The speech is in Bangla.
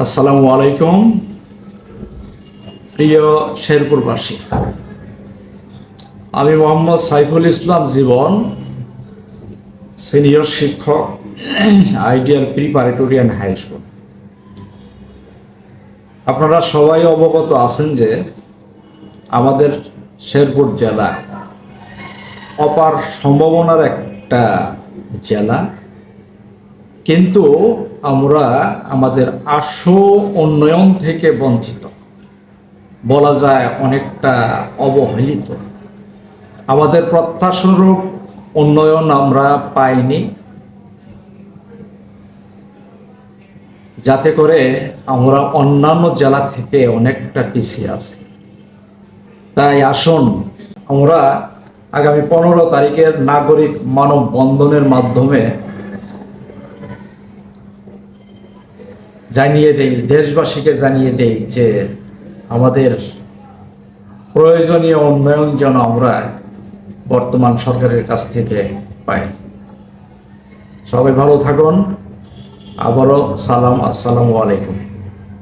আসসালামু আলাইকুম, প্রিয় শেরপুরবাসী। আমি মোহাম্মদ সাইফুল ইসলাম জীবন, সিনিয়র শিক্ষক, ideal preparatory and high school. আপনারা সবাই অবগত আছেন যে আমাদের শেরপুর জেলা অপার সম্ভাবনার একটা জেলা। কিন্তু আমরা আমাদের আশু উন্নয়ন থেকে বঞ্চিত। বলা যায় অনেকটা অবহেলিত। আমাদের প্রত্যাশারূপ উন্নয়ন আমরা পাইনি। যাতে করে আমরা অন্যান্য জেলা থেকে অনেকটা পিছিয়ে আছি। তাই আসুন, আমরা আগামী পনেরো তারিখের নাগরিক মানববন্ধনের মাধ্যমে জানিয়ে দেই, দেশবাসীকে জানিয়ে দেই যে আমাদের প্রয়োজনীয় উন্নয়ন যেন আমরা বর্তমান সরকারের কাছ থেকে পাই। সবাই ভালো থাকুন। আবারও সালাম, আসসালামু আলাইকুম।